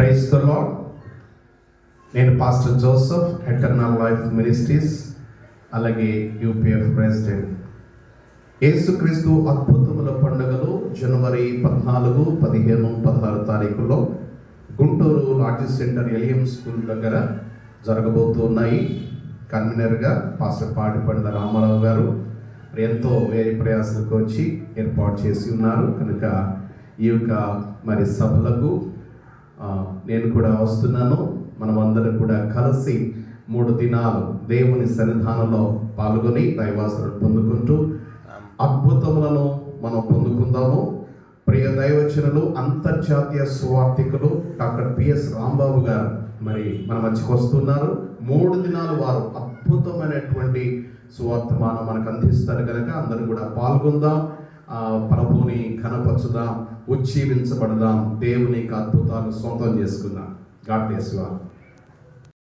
Praise the Lord నేను pastor Joseph eternal life ministries అలాగే UPF president Yesukristu అద్భుతముల పండుగలు జనవరి పద్నాలుగు పదిహేను పదహారు తారీఖులో గుంటూరు లాడ్జీ సెంటర్ ఎలియం స్కూల్ దగ్గర జరగబోతున్నాయి కన్వీనర్గా పాస్టర్ పాటిపండ్ల రామారావు గారు ఎంతో వేరే ప్రయాసాలకు వచ్చి ఏర్పాటు చేసి ఉన్నారు. కనుక ఈ యొక్క మరి సభలకు నేను కూడా వస్తున్నాను. మనం అందరం కూడా కలిసి మూడు దినాలు దేవుని సన్నిధానంలో పాల్గొని దైవాసనం పొందుకుంటూ అద్భుతములను మనం పొందుకుందాము. ప్రియ దైవచనులు అంతర్జాతీయ సువార్థికులు డాక్టర్ పిఎస్ రాంబాబు గారు మరి మన మధ్యకు వస్తున్నారు. మూడు దినాలు వారు అద్భుతమైనటువంటి సువార్తమానం మనకు అందిస్తారు కనుక అందరూ కూడా పాల్గొందాం. ప్రభుని కనపరచుదాం ఉజ్జీవించబడదాం దేవుని యొక్క సొంతం చేసుకుందాం. God bless you